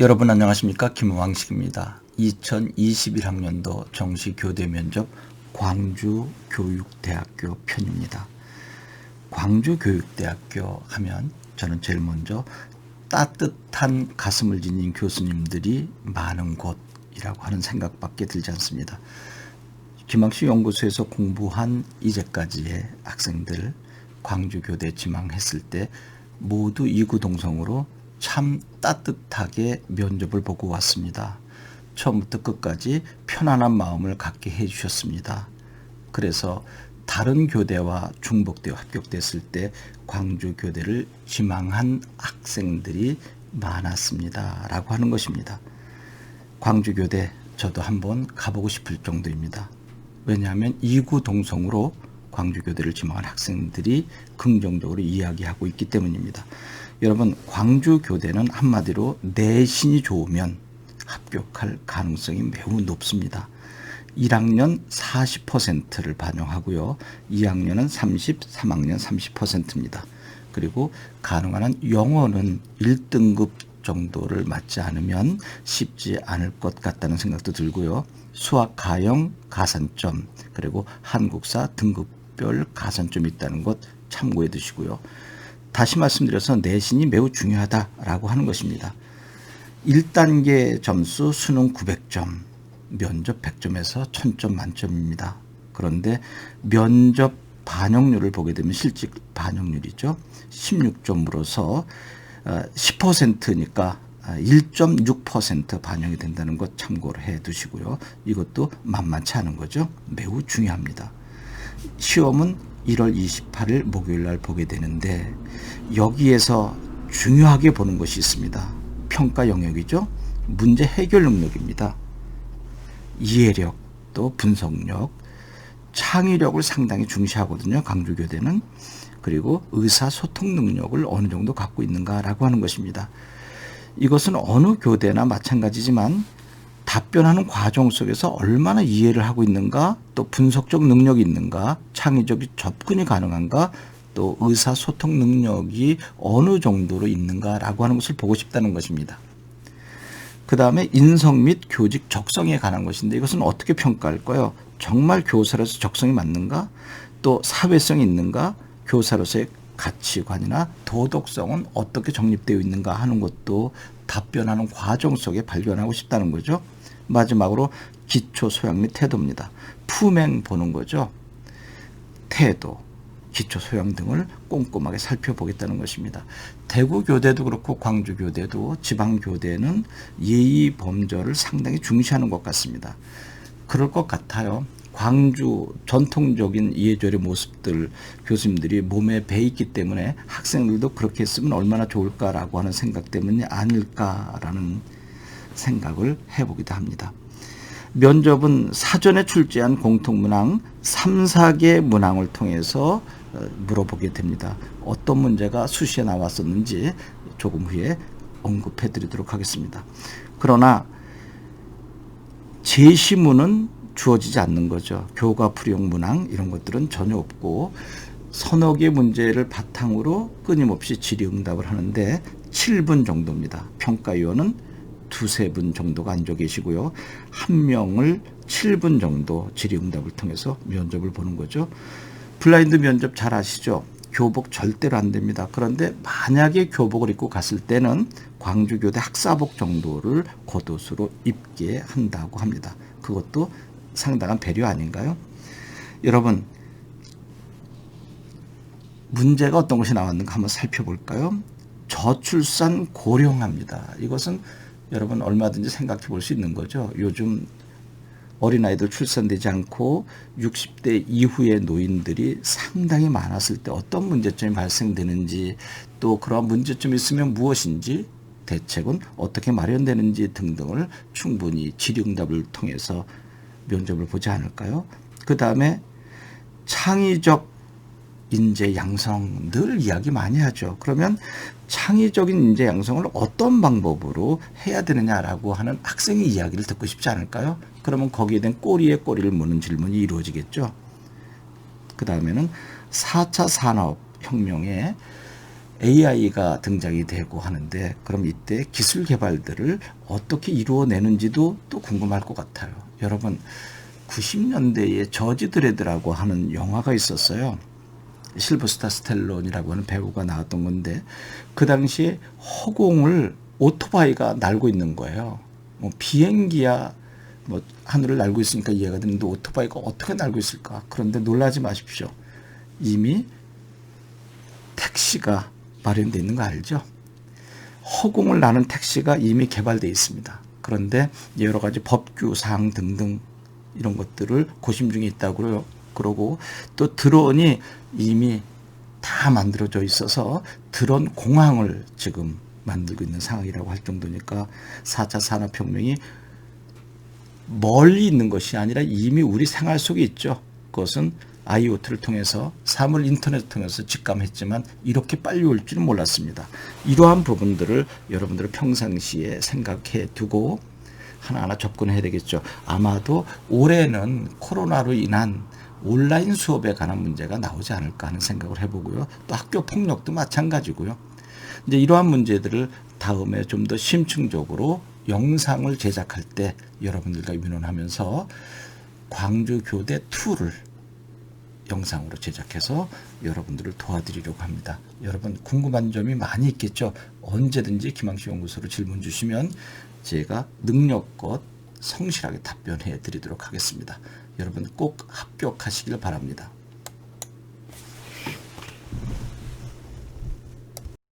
여러분 안녕하십니까 김왕식입니다. 2021학년도 정시 교대 면접 광주 교육대학교 편입니다. 광주 교육대학교 하면 저는 제일 먼저 따뜻한 가슴을 지닌 교수님들이 많은 곳이라고 하는 생각밖에 들지 않습니다. 김학식 연구소에서 공부한 이제까지의 학생들 광주교대 지망했을 때 모두 이구동성으로 참 따뜻하게 면접을 보고 왔습니다. 처음부터 끝까지 편안한 마음을 갖게 해주셨습니다. 그래서 다른 교대와 중복되어 합격됐을 때 광주 교대를 지망한 학생들이 많았습니다. 라고 하는 것입니다. 광주 교대 저도 한번 가보고 싶을 정도입니다. 왜냐하면 이구 동성으로 광주 교대를 지망한 학생들이 긍정적으로 이야기하고 있기 때문입니다. 여러분 광주 교대는 한마디로 내신이 좋으면 합격할 가능성이 매우 높습니다. 1학년 40%를 반영하고요. 2학년은 30, 3학년 30%입니다. 그리고 가능한 한 영어는 1등급 정도를 맞지 않으면 쉽지 않을 것 같다는 생각도 들고요. 수학 가형 가산점 그리고 한국사 등급별 가산점이 있다는 것 참고해 두시고요. 다시 말씀드려서 내신이 매우 중요하다라고 하는 것입니다. 1단계 점수 수능 900점, 면접 100점에서 1000점 만점입니다. 그런데 면접 반영률을 보게 되면 실직 반영률이죠. 16점으로서 10%니까 1.6% 반영이 된다는 것 참고를 해 두시고요. 이것도 만만치 않은 거죠. 매우 중요합니다. 시험은 1월 28일 목요일 날 보게 되는데 여기에서 중요하게 보는 것이 있습니다. 평가 영역이죠. 문제 해결 능력입니다. 이해력, 또 분석력, 창의력을 상당히 중시하거든요. 강주교대는. 그리고 의사소통 능력을 어느 정도 갖고 있는가라고 하는 것입니다. 이것은 어느 교대나 마찬가지지만 답변하는 과정 속에서 얼마나 이해를 하고 있는가, 또 분석적 능력이 있는가, 창의적 접근이 가능한가, 또 의사소통 능력이 어느 정도로 있는가라고 하는 것을 보고 싶다는 것입니다. 그 다음에 인성 및 교직 적성에 관한 것인데 이것은 어떻게 평가할까요? 정말 교사로서 적성이 맞는가? 또 사회성이 있는가? 교사로서의 가치관이나 도덕성은 어떻게 정립되어 있는가 하는 것도 답변하는 과정 속에 발견하고 싶다는 거죠. 마지막으로 기초 소양 및 태도입니다. 품행 보는 거죠. 태도, 기초 소양 등을 꼼꼼하게 살펴보겠다는 것입니다. 대구 교대도 그렇고 광주 교대도 지방 교대는 예의 범절을 상당히 중시하는 것 같습니다. 그럴 것 같아요. 광주 전통적인 이해절의 모습들 교수님들이 몸에 배 있기 때문에 학생들도 그렇게 했으면 얼마나 좋을까라고 하는 생각 때문이 아닐까라는 생각을 해보기도 합니다. 면접은 사전에 출제한 공통문항 3, 4개 문항을 통해서 어, 물어보게 됩니다. 어떤 문제가 수시에 나왔었는지 조금 후에 언급해 드리도록 하겠습니다. 그러나 제시문은 주어지지 않는 거죠. 교과 풀이용 문항 이런 것들은 전혀 없고 서너 개 문제를 바탕으로 끊임없이 질의응답을 하는데 7분 정도입니다. 평가위원은 두세 분 정도가 앉아 계시고요. 한 명을 7분 정도 질의응답을 통해서 면접을 보는 거죠. 블라인드 면접 잘 아시죠? 교복 절대로 안 됩니다. 그런데 만약에 교복을 입고 갔을 때는 광주교대 학사복 정도를 겉옷으로 입게 한다고 합니다. 그것도 상당한 배려 아닌가요? 여러분, 문제가 어떤 것이 나왔는가 한번 살펴볼까요? 저출산 고령합니다. 이것은 여러분 얼마든지 생각해 볼 수 있는 거죠. 요즘 어린아이들 출산되지 않고 60대 이후의 노인들이 상당히 많았을 때 어떤 문제점이 발생되는지 또 그러한 문제점이 있으면 무엇인지 대책은 어떻게 마련되는지 등등을 충분히 질의응답을 통해서 면접을 보지 않을까요? 그 다음에 창의적 인재 양성 늘 이야기 많이 하죠. 그러면 창의적인 인재 양성을 어떤 방법으로 해야 되느냐라고 하는 학생의 이야기를 듣고 싶지 않을까요? 그러면 거기에 대한 꼬리에 꼬리를 무는 질문이 이루어지겠죠. 그 다음에는 4차 산업혁명에 AI가 등장이 되고 하는데 그럼 이때 기술 개발들을 어떻게 이루어내는지도 또 궁금할 것 같아요. 여러분 90년대에 저지 드레드라고 하는 영화가 있었어요. 실버스타 스텔론이라고 하는 배우가 나왔던 건데 그 당시에 허공을 오토바이가 날고 있는 거예요. 뭐 비행기야 뭐 하늘을 날고 있으니까 이해가 되는데 오토바이가 어떻게 날고 있을까? 그런데 놀라지 마십시오. 이미 택시가 마련되어 있는 거 알죠? 허공을 나는 택시가 이미 개발되어 있습니다. 그런데 여러 가지 법규 사항 등등 이런 것들을 고심 중에 있다고요. 그러고 또 드론이 이미 다 만들어져 있어서 드론 공항을 지금 만들고 있는 상황이라고 할 정도니까 4차 산업혁명이 멀리 있는 것이 아니라 이미 우리 생활 속에 있죠. 그것은 IoT를 통해서 사물 인터넷을 통해서 직감했지만 이렇게 빨리 올 줄은 몰랐습니다. 이러한 부분들을 여러분들은 평상시에 생각해 두고 하나하나 접근해야 되겠죠. 아마도 올해는 코로나로 인한 온라인 수업에 관한 문제가 나오지 않을까 하는 생각을 해보고요. 또 학교 폭력도 마찬가지고요. 이제 이러한 문제들을 다음에 좀 더 심층적으로 영상을 제작할 때 여러분들과 민원하면서 광주 교대 2를 영상으로 제작해서 여러분들을 도와드리려고 합니다. 여러분 궁금한 점이 많이 있겠죠. 언제든지 김항시 연구소로 질문 주시면 제가 능력껏 성실하게 답변해 드리도록 하겠습니다. 여러분 꼭 합격하시길 바랍니다.